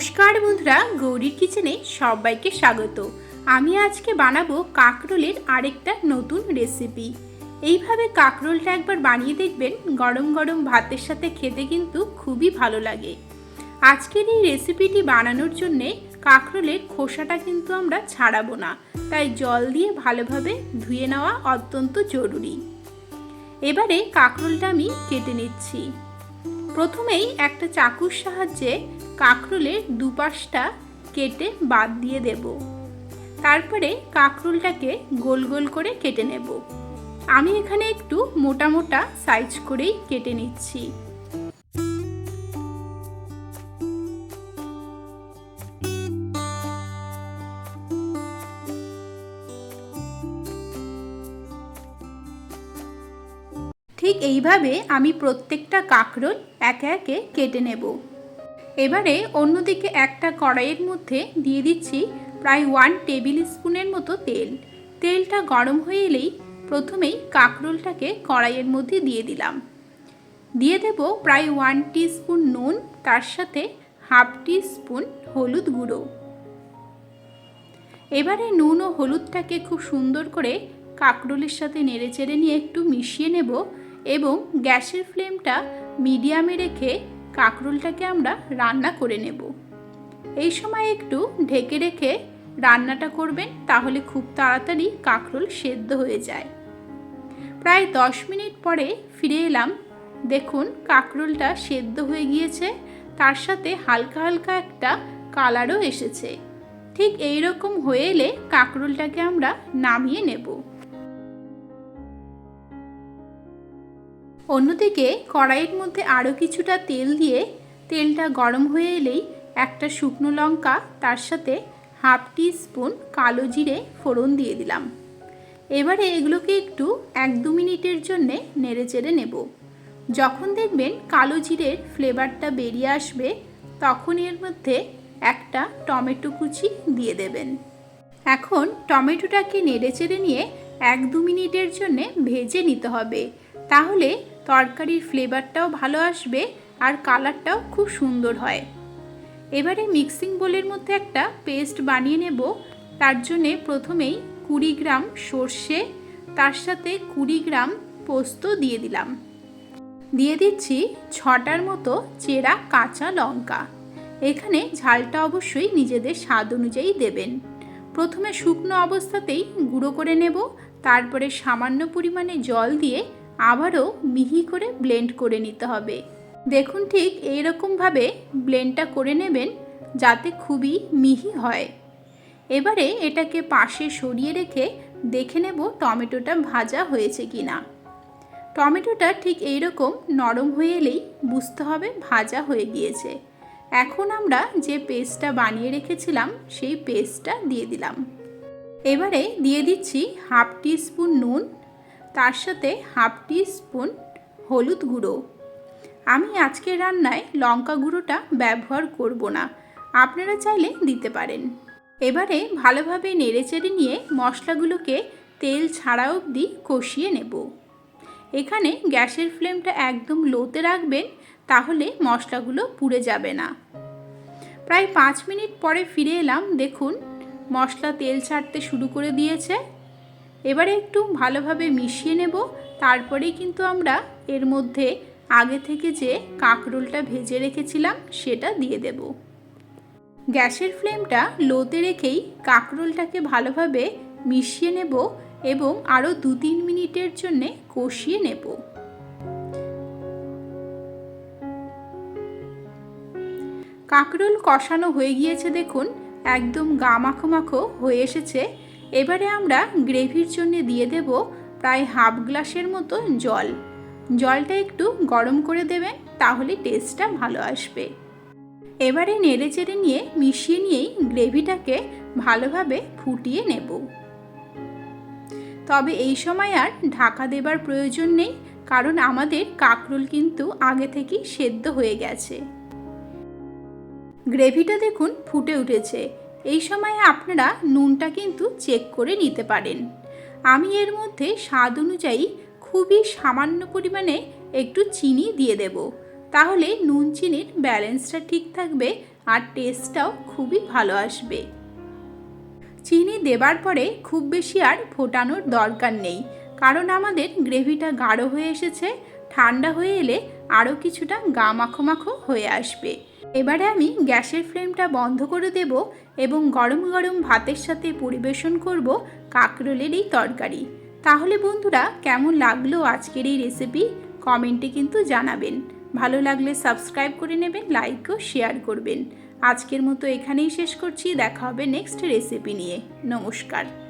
নমস্কার বন্ধুরা গৌরীর কিচেনে সবাইকে স্বাগত। আমি আজকে বানাবো কাকরোলের আরেকটা নতুন রেসিপি। এইভাবে কাকরোলটা একবার বানিয়ে দেখবেন, গরম গরম ভাতের সাথে খেতে কিন্তু খুবই ভালো লাগে। আজকের এই রেসিপিটি বানানোর জন্যে কাকরোলের খোসাটা কিন্তু আমরা ছাড়াবো না, তাই জল দিয়ে ভালোভাবে ধুয়ে নেওয়া অত্যন্ত জরুরি। এবারে কাকরোলটা আমি কেটে নিচ্ছি। প্রথমেই একটা চাকুর সাহায্যে কাঁকরোলের দুপাশটা কেটে বাদ দিয়ে দেব। তারপরে কাঁকরোলটাকে গোল গোল করে কেটে নেব। আমি এখানে একটু মোটা মোটা সাইজ করেই কেটে নিচ্ছি। ঠিক এইভাবে আমি প্রত্যেকটা কাঁকরোল একে একে কেটে নেব। এবারে অন্যদিকে একটা কড়াইয়ের মধ্যে দিয়ে দিচ্ছি প্রায় ওয়ান টেবিল স্পুনের মতো তেল। তেলটা গরম হয়ে এলেই প্রথমেই কাঁকরোলটাকে কড়াইয়ের মধ্যে দিয়ে দিলাম। দিয়ে দেব প্রায় ওয়ান স্পুন নুন, তার সাথে হাফ স্পুন হলুদ গুঁড়ো। এবারে নুন ও হলুদটাকে খুব সুন্দর করে কাঁকরোলের সাথে নেড়ে চেড়ে নিয়ে একটু মিশিয়ে নেব এবং গ্যাসের ফ্লেমটা মিডিয়ামে রেখে কাঁকরোলটাকে আমরা রান্না করে নেব। এই সময় একটু ঢেকে রেখে রান্নাটা করবেন, তাহলে খুব তাড়াতাড়ি কাঁকরোল সেদ্ধ হয়ে যায়। প্রায় দশ মিনিট পরে ফিরে এলাম। দেখুন, কাঁকরোলটা সেদ্ধ হয়ে গিয়েছে। তার সাথে হালকা হালকা একটা কালারও এসেছে। ঠিক এই রকম হয়ে এলে কাঁকরোলটাকে আমরা নামিয়ে নেব। অন্যদিকে কড়াইয়ের মধ্যে আরও কিছুটা তেল দিয়ে তেলটা গরম হয়ে এলেই একটা শুকনো লঙ্কা, তার সাথে হাফ টি স্পুন কালো জিরে ফোড়ন দিয়ে দিলাম। এবারে এগুলোকে একটু এক দু মিনিটের জন্যে নেড়ে চেড়ে নেব। যখন দেখবেন কালো জিরের ফ্লেভারটা বেরিয়ে আসবে, তখন এর মধ্যে একটা টমেটো কুচি দিয়ে দেবেন। এখন টমেটোটাকে নেড়ে চেড়ে নিয়ে এক দু মিনিটের জন্যে ভেজে নিতে হবে। তাহলে তরকারির ফ্লেভারটাও ভালো আসবে আর কালারটাও খুব সুন্দর হয়। এবারে মিক্সিং বোলের মধ্যে একটা পেস্ট বানিয়ে নেব। তার জন্যে প্রথমেই কুড়ি গ্রাম সর্ষে, তার সাথে কুড়ি গ্রাম পোস্ত দিয়ে দিলাম। দিয়ে দিচ্ছি ছটার মতো চেরা কাঁচা লঙ্কা। এখানে ঝালটা অবশ্যই নিজেদের স্বাদ অনুযায়ী দেবেন। প্রথমে শুকনো অবস্থাতেই গুঁড়ো করে নেব। তারপরে সামান্য পরিমাণে জল দিয়ে আবারও মিহি করে ব্লেন্ড করে নিতে হবে। দেখুন ঠিক এই রকমভাবে ব্লেন্ডটা করে নেবেন যাতে খুবই মিহি হয়। এবারে এটাকে পাশে সরিয়ে রেখে দেখে নেব টমেটোটা ভাজা হয়েছে কি না টমেটোটা ঠিক এই রকম নরম হয়ে এলেই বুঝতে হবে ভাজা হয়ে গিয়েছে। এখন আমরা যে পেস্টটা বানিয়ে রেখেছিলাম, সেই পেস্টটা দিয়ে দিলাম। এবারে দিয়ে দিচ্ছি হাফ টি স্পুন নুন, তার সাথে হাফ টি স্পুন হলুদ গুঁড়ো। আমি আজকের রান্নায় লঙ্কা গুঁড়োটা ব্যবহার করব না, আপনারা চাইলে দিতে পারেন। এবারে ভালোভাবে নেড়েচেড়ে নিয়ে মশলাগুলোকে তেল ছাড়া অবধি কষিয়ে নেব। এখানে গ্যাসের ফ্লেমটা একদম লোতে রাখবেন, তাহলে মশলাগুলো পুড়ে যাবে না। প্রায় পাঁচ মিনিট পরে ফিরে এলাম, দেখুন মশলা তেল ছাড়তে শুরু করে দিয়েছে। এবারে একটু ভালোভাবে মিশিয়ে নেব। তারপরেই কিন্তু আমরা এর মধ্যে আগে থেকে যে কাঁকরোলটা ভেজে রেখেছিলাম, সেটা দিয়ে দেব। গ্যাসের ফ্লেমটা লোতে রেখেই কাঁকরোলটাকে ভালোভাবে মিশিয়ে নেব এবং আরও দু তিন মিনিটের জন্যে কষিয়ে নেব। কাঁকরোল কষানো হয়ে গিয়েছে দেখুন। একদম গা মাখো মাখো হয়ে এসেছে। এবারে আমরা গ্রেভির জন্য দিয়ে দেব প্রায় হাফ গ্লাসের মতো জল। জলটা একটু গরম করে দেবেন, তাহলে টেস্টটা ভালো আসবে। এবারে নেড়ে চেড়ে নিয়ে মিশিয়ে নিয়েই গ্রেভিটাকে ভালোভাবে ফুটিয়ে নেব। তবে এই সময় আর ঢাকা দেবার প্রয়োজন নেই, কারণ আমাদের কাঁকরোল কিন্তু আগে থেকেই সেদ্ধ হয়ে গেছে। গ্রেভিটা দেখুন ফুটে উঠেছে। এই সময় আপনারা নুনটা কিন্তু চেক করে নিতে পারেন। আমি এর মধ্যে স্বাদ অনুযায়ী খুবই সামান্য পরিমাণে একটু চিনি দিয়ে দেব। তাহলে নুন চিনির ব্যালেন্সটা ঠিক থাকবে আর টেস্টটাও খুবই ভালো আসবে। চিনি দেবার পরে খুব বেশি আর ফোটানোর দরকার নেই। কারণ আমাদের গ্রেভিটা গাঢ় হয়ে এসেছে, ঠান্ডা হয়ে এলে আরও কিছুটা গা মাখো মাখো হয়ে আসবে। এবারে আমি গ্যাসের ফ্লেমটা বন্ধ করে দেব এবং গরম গরম ভাতের সাথে পরিবেশন করব কাঁকরোলের এই তরকারি। তাহলে বন্ধুরা, কেমন লাগল আজকের এই রেসিপি কমেন্টে কিন্তু জানাবেন। ভালো লাগলে সাবস্ক্রাইব করে নেবেন লাইক ও শেয়ার করবেন। আজকের মতো এখানেই শেষ করছি। দেখা হবে নেক্সট রেসিপি নিয়ে। নমস্কার।